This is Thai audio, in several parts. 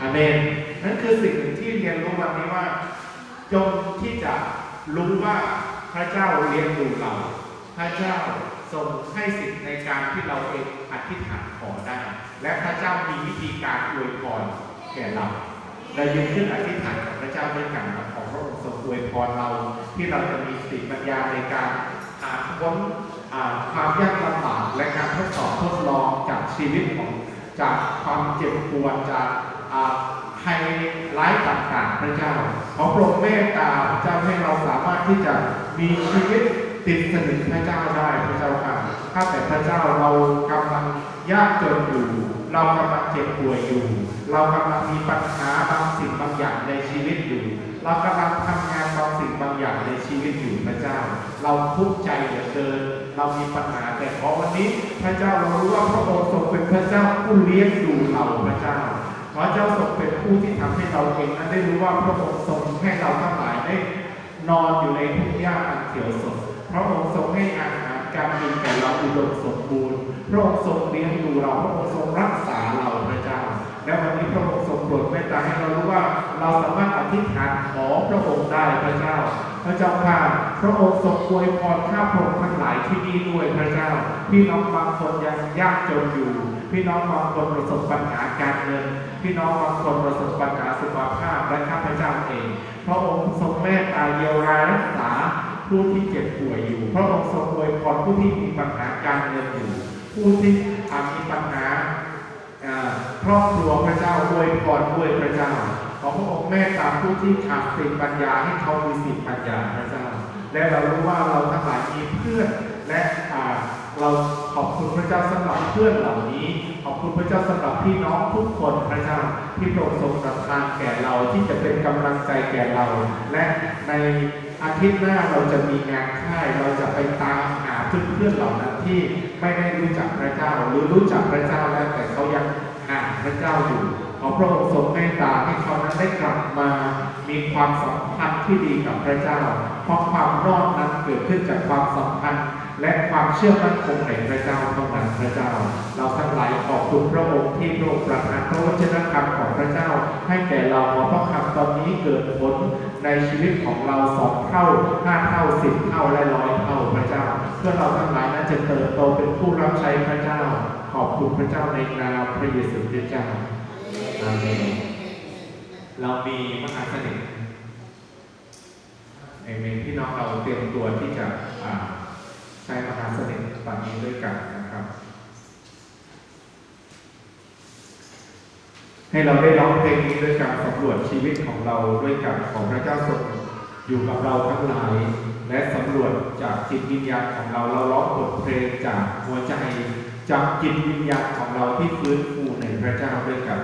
อเมนนั่นคือสิ่งหนึ่งที่เรียนรู้วันนี้ว่า จงที่จะรู้ว่าพระเจ้าเลี้ยงดูเรา พระเจ้าทรงให้สิทธิ์ในการที่เราเองอธิษฐานขอได้ และพระเจ้ามีวิธีการอวยพรแก่เราเรายืนขึ้นอธิษฐานกับพระเจ้าด้วยกันขอพระองค์ทรงอวยพรเรา ที่เราจะมีสติปัญญาในการผ่านพ้นความยากลำบากและการทดสอบทดลองจากชีวิตของจากความเจ็บปวดจาก อ่าภัยร้ายต่างๆ พระเจ้า ขอโปรดเมตตาพระเจ้าให้เราสามารถที่จะมีชีวิตติดสนิทพระเจ้าได้พระเจ้าค่ะถ้าแต่พระเจ้าเรากำลังยากจนอยู่ เรากำลังเจ็บป่วยอยู่ เรากำลังมีปัญหาบางสิ่งบางอย่างในชีวิตอยู่ เรากำลังทำงานบางสิ่งบางอย่างในชีวิตอยู่พระเจ้า เราทุกข์ใจเหลือเกิน เรามีปัญหาแต่ขอวันนี้ พระเจ้าเรารู้ว่าพระองค์ทรงเป็นพระเจ้าผู้เลี้ยงดูเราพระเจ้า พระเจ้าทรงเป็นผู้ที่ทำให้เราเองนั้นได้รู้ว่าพระองค์ทรงให้เราทั้งหลายได้นอนอยู่ในทุ่งหญ้าอันเขียวสดพระองค์ทรงให้อาหารการกินแก่เราอุดมสมบูรณ์ พระองค์ทรงเลี้ยงดูเรา พระองค์ทรงรักษาเราพระเจ้า และวันนี้พระองค์ทรงโปรดเมตตาให้เรารู้ว่าเราสามารถอธิษฐานขอพระองค์ได้พระเจ้า พระเจ้าค่ะ พระองค์ทรงอวยพรข้าพระองค์ทั้งหลายที่นี่ด้วยพระเจ้า พี่น้องบางคนยังยากจนอยู่ พี่น้องบางคนประสบปัญหาการเงิน พี่น้องบางคนประสบปัญหาสุขภาพและข้าพเจ้าเองพระองค์ทรงเมตตาเยียวยารักษาผู้ที่เจ็บป่วยอยู่ พระองค์ทรงอวยพรผู้ที่มีปัญหาการเงินอยู่ ผู้ที่อามีปัญหาครอบครัวพระเจ้าอวยพรด้วยพระเจ้าขอพระองค์เมตตาผู้ที่ขาดสติปัญญาให้เขามีสติปัญญาพระเจ้าและเรารู้ว่าเราทั้งหลายมีเพื่อนและ เราขอบคุณพระเจ้าสำหรับเพื่อนเหล่านี้ ขอบคุณพระเจ้าสำหรับพี่น้องทุกคนพระเจ้าที่โปรดทรงประทานแก่เราที่จะเป็นกำลังใจแก่เรา และในอาทิตย์หน้าเราจะมีงานค่ายเราจะไปตามหาเพื่อนๆเหล่านั้นที่ไม่ได้รู้จักพระเจ้า หรือรู้จักพระเจ้าแล้วแต่เขายังห่างพระเจ้าอยู่ขอพระองค์ทรงเมตตาให้เขานั้นได้กลับมา มีความสัมพันธ์ที่ดีกับพระเจ้า เพราะความรอดนั้นเกิดขึ้นจากความสัมพันธ์ และความเชื่อมั่นคงในพระเจ้าเท่านั้นพระเจ้า เราทั้งหลายขอบคุณพระองค์ที่พระองค์ประทานพระวจนะคำของพระเจ้า ให้แก่เราขอพระคำตอนนี้เกิดผลในชีวิตของเราสองเท่าห้าเท่าสิบเท่าและร้อยเท่าพระเจ้า เพื่อเราทั้งหลายนั้นจะเติบโตเป็นผู้รับใช้พระเจ้า ขอบคุณพระเจ้าในนามพระเยซูคริสต์เจ้าอาเมนเรามีมหาเสน่ห์เอเมนพี่น้องเราเตรียมตัวที่จะอ่า ใช้มหาเสน่ห์ตอนนี้ด้วยกันนะครับ ให้เราได้ร้องเพลงนี้ด้วยการสำรวจชีวิตของเราด้วยกันของพระเจ้าทรงอยู่กับเราทั้งหลาย และสำรวจจากจิตวิญญาณของเราเราร้องบทเพลงจากหัวใจจากจิตวิญญาณของเราที่ฟื้นฟูในพระเจ้าด้วยกัน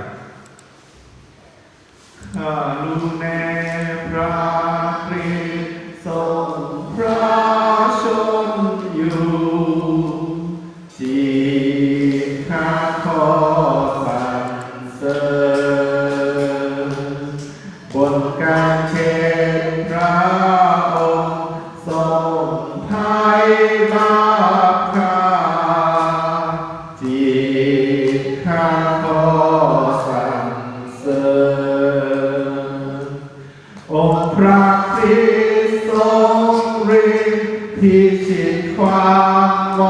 ข้าลูแน่พระ ทรงฤทธิ์พิชิตความม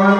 ร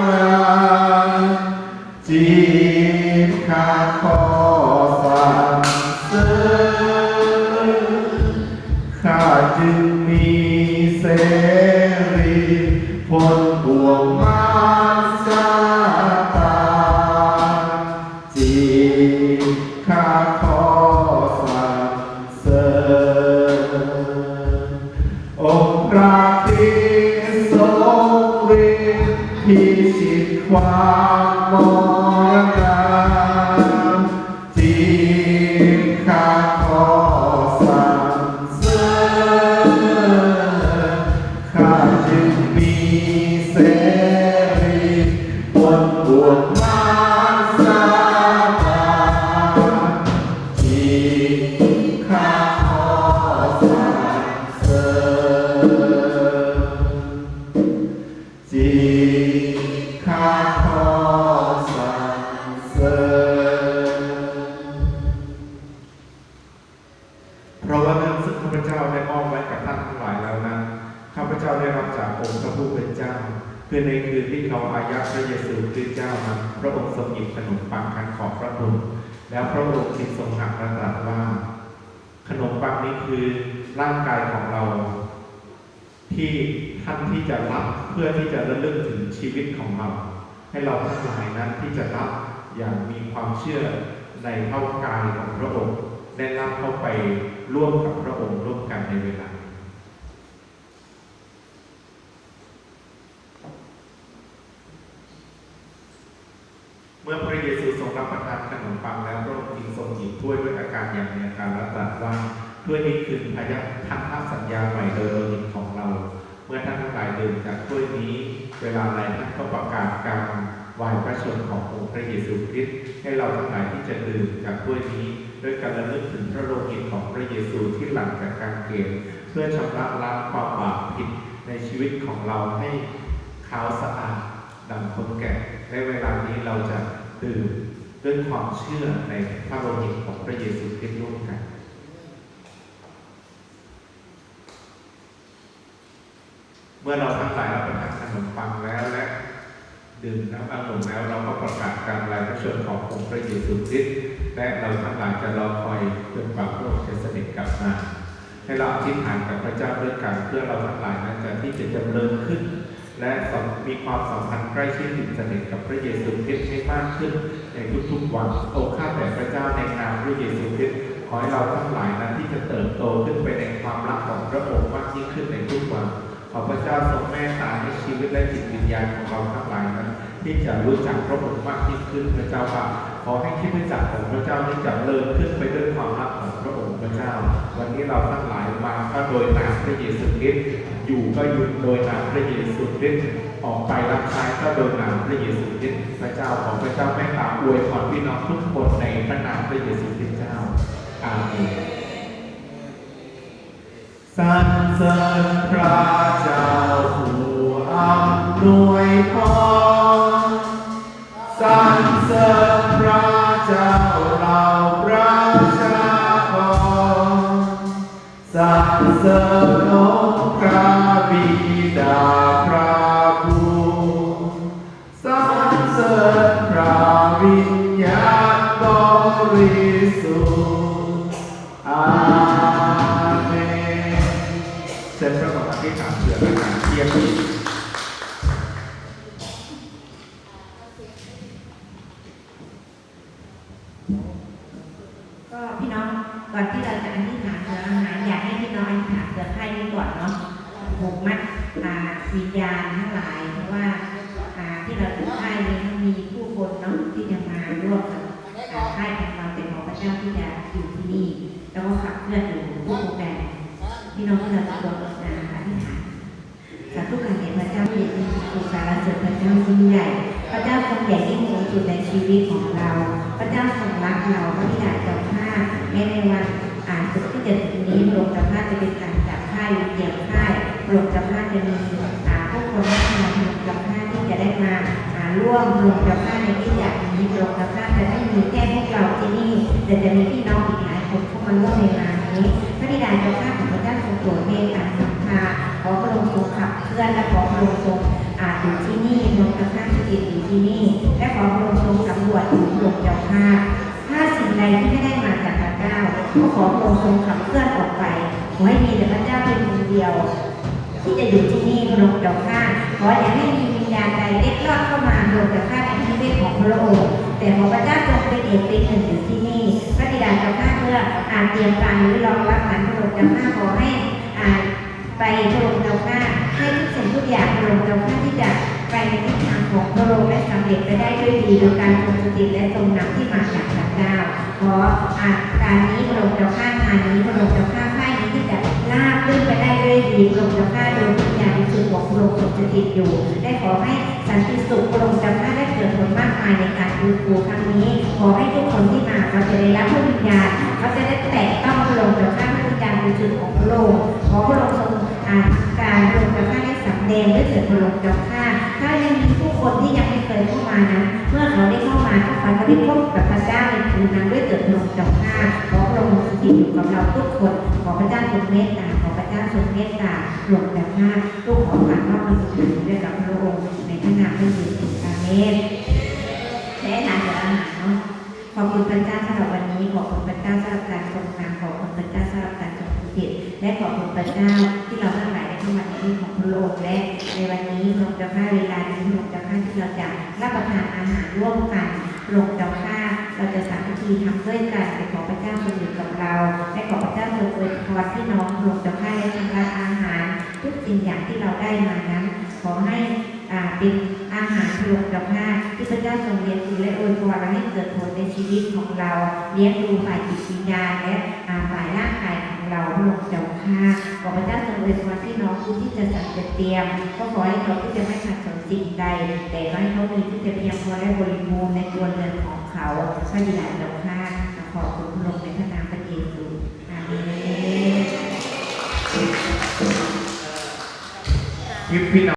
ขอบพระบุตรแล้วพระองค์จึงทรงหักและตรัสว่า ขนมปังนี้คือร่างกายของเรา ที่ท่านที่จะรับเพื่อที่จะระลึกถึงชีวิตของเรา ให้เราทั้งหลายนั้นที่จะรับอย่างมีความเชื่อในพระกายของพระองค์ได้รับเข้าไปร่วมกับพระองค์ร่วมกันในเวลา เมื่อพระเยซูทรงรับประทานขนมปังแล้วพระองค์จึง ทรงหยิบถ้วยด้วยอาการอย่างมีอาการและตรัสว่าถ้วยนี้คือพยัพันธสัญญาใหม่โดยโลหิตของเรา เมื่อท่านทั้งหลายดื่มจากถ้วยนี้ เวลาใดท่านก็ประกาศการวายพระชนขององค์พระเยซูคริสต์ให้เราทั้งหลายที่จะดื่มจากถ้วยนี้ ด้วยการระลึกถึงพระโลหิตของพระเยซูที่หลั่งจากการเกณฑ์เพื่อชำระล้างความบาปผิดในชีวิตของเราให้ขาวสะอาดดังคนแก่ในเวลานี้เราจะดื่ม ด้วยความเชื่อในพระโลหิตของพระเยซูคริสต์ร่วมกัน เมื่อเราทั้งหลายรับประทานขนมปังแล้วและ ดื่มน้ำองุ่นแล้วเราก็ประกาศการลายพระชนขององค์พระเยซูคริสต์และเราทั้งหลายจะรอคอยจนกว่าพระองค์จะเสด็จกลับมาให้เราอธิษฐานกับพระเจ้าด้วยกันเพื่อเราทั้งหลายนั้นจะที่จะเริญขึ้น และมีความสัมพันธ์ใกล้ชิดติดสนิทกับพระเยซูคริสต์ให้มากขึ้นในทุกๆวันโอ้ข้าแต่พระเจ้าในนามพระเยซูคริสต์ขอให้เราทั้งหลายนั้นที่จะเติบโตขึ้นไปในความรักของพระองค์มากยิ่งขึ้นในทุกวันขอพระเจ้าทรงเมตตาให้ชีวิตและจิตวิญญาณของเราทั้งหลายนั้นที่จะรู้จักพระองค์มากยิ่งขึ้นพระเจ้าค่ะขอให้ที่รู้จักของพระเจ้าที่จะเลิศขึ้นไปด้วยความรักของพระองค์พระเจ้า วันนี้เราทั้งหลายมาก็โดยนามพระเยซูคริสต์ อยู่ก็อยู่โดยนามพระเยซูคริสต์ออกไปรับใช้ก็โดยนามพระเยซูคริสต์พระเจ้าของพระเจ้าแม่ตาอวยพรพี่น้องทุกคนในพระนามพระเยซูคริสต์เจ้าอาเมนสรรเสริญพระเจ้าผู้อำนวยพรสรรเสริญพระเจ้าเราประชากรสรรเสริญองค์พระบิ ดาพระบุตรสรรเสริญพระวิญญาณบริสุทธิ์อาเมนเชิญพระองค์อธิษฐานเผื่ออาหารเทียงนี้ก็พี่น้องก่อนที่เราจะอธิษฐานเผื่ออาหารอยากให้พี่น้องอธิษฐานเผื่อไข้นี้ก่อนเนาะผูกมัด วิญญาณทั้งหลายเพราะว่าที่เราถือไข้นี้มีผู้คนเนาะที่จะมาร่วมกับอ่าไข้ของเราเป็นของพระเจ้าที่จะอยู่ที่นี่ แล้วก็ขับเคลื่อนอยู่ทุกโปรแกรมพี่น้องที่เราจะร่วมอ่าอธิษฐานสาธุการเห็นพระเจ้าที่ยิ่งสุดสารเสริญพระเจ้ายิ่งใหญ่พระเจ้าทรงใหญ่ยิ่งสูงสุดในชีวิตของเรา พระเจ้าทรงรักเราพระบิดาจ้าข้าแม้ในวันอ่านสุดที่จะถึงนี้พระองจ้าข้าจะเป็นการจับค่ายเกี่ยวค่าย พระองจ้าข้าจะมีอ่าผู้คนมากมายพระองจ้าข้าที่จะได้มาอ่าร่วมพระองจ้าข้าในที่อยากนี้พระองจ้าข้าจะไม่มีแค่พวกเราที่นี่แต่จะมีพี่น้องอีกหลายคนเข้ามาร่วมในงานนี้พระบิดาจ้าข้าของพระเจ้าทรงโปรดเมตตานำพาขอพระองค์ทรงขับเคลื่อนและขอพระองค์ทรงอาจอยู่ที่นี่พระองจ้าข้าที่ติดอยู่ที่นี่ และขอพระองค์ทรงสำรวจถึงพระองจ้าข้าถ้าสิ่งใดที่ไม่ได้มาจากพระเจ้าก็ขอพระองค์ทรงขับเคลื่อนออกไปขอให้มีแต่พระเจ้าเป็นคนเดียว ที่จะอยู่ที่นี่พระองค์เจ้าข้าขออย่าให้มีวิญญาณใดเล็ดลอดเข้ามาพระองค์เจ้าข้าในชีวิตของพระองค์แต่ขอพระเจ้าทรงเป็นเอกเป็นหนึ่งอยู่ที่นี่ พระบิดาเจ้าข้าเพื่ออ่านเตรียมการหรือรองรับนั้นพระองค์เจ้าข้าขอให้อ่านไปพระองค์เจ้าข้าให้ทุกสิ่งทุกอย่างพระองค์เจ้าข้าที่จะไปในทิศทางของพระองค์และสำเร็จไปได้ด้วยดีโดยการทรงสติและทรงนำที่มาจากพระเจ้าขออ่านการนี้พระองค์เจ้าข้างานนี้พระองค์เจ้าข้า รายนี้ที่จะลาบลื่นไปได้ด้วยดีพระองค์เจ้าข้าโดยวิญญาณสุทธิ์ของพระองค์ทรงสถิตอยู่ ได้ขอให้สันติสุขพระองค์เจ้าข้าได้เกิดผลมากมายในการดูฟูครั้งนี้ ขอให้ทุกคนที่มาเขาจะได้รับพระวิญญาณเขาจะได้แตะต้องพระองค์เจ้าข้าพระวิญญาณบริสุทธิ์ของพระองค์ขอพระองค์ทรงอ่านการพระองค์เจ้าข้าได้สำแดงด้วยเถิดพระองค์เจ้าข้า ถ้ายังมีผู้คนที่ยังไม่เคยเข้ามานั้นเมื่อเขาได้เข้ามาก็ขอเขาได้พบกับพระเจ้าในคืนนั้นด้วยเถิดพระองค์เจ้าข้าขอพระองค์สถิตอยู่กับเราทุกคนขอพระเจ้าทรงเมตตาขอพระเจ้าทรงเมตตาหลวงแต่หน้าลูกของการเข้ามาสุขด้วยกับพระองค์ในพระนามพระเยซูอาเมนและทานเดี๋ยวอาหารเนาะขอบคุณพระเจ้าสำหรับวันนี้ขอบคุณพระเจ้าสำหรับการทรงนำขอบคุณพระเจ้าสำหรับการทรงสุขิตและขอบคุณพระเจ้าที่เราทั้งหลายได้เข้ามาในที่ของพระองค์และ ในวันนี้พระองจะให้เวลานี้พระองจะให้ที่เราจะรับประทานอาหารร่วมกันพระองจ้าข้าเราจะสามัคคีทำด้วยกันแต่ขอพระเจ้าทรงอยู่กับเราและขอพระเจ้าทรงอวยพรพี่น้องพระองค์เจ้าข้าและชำระอาหาร ทุกสิ่งอย่างที่เราได้มานั้น ขอให้เป็นอาหารพระองค์เจ้าข้ที่พระเจ้าทรงเลี้ยงดูและอวยพรเราให้เกิดผลในชีวิตของเราเลี้ยงดูฝ่ายจิตวิญญาณและฝ่ายร่างกายของเราพระองค์ จะสั่งจะเตรียม ก็ขอให้เขาที่จะไม่ขาดสนสิ่งใด แต่ก็ให้เขามีที่จะเพียงพอและบริบูรณ์ในตัวเรือนของเขาพระบิดาเจ้าข้าขอบคุณพระองค์ในพระนามพระเยซูอาเมนพี่พี่น้อง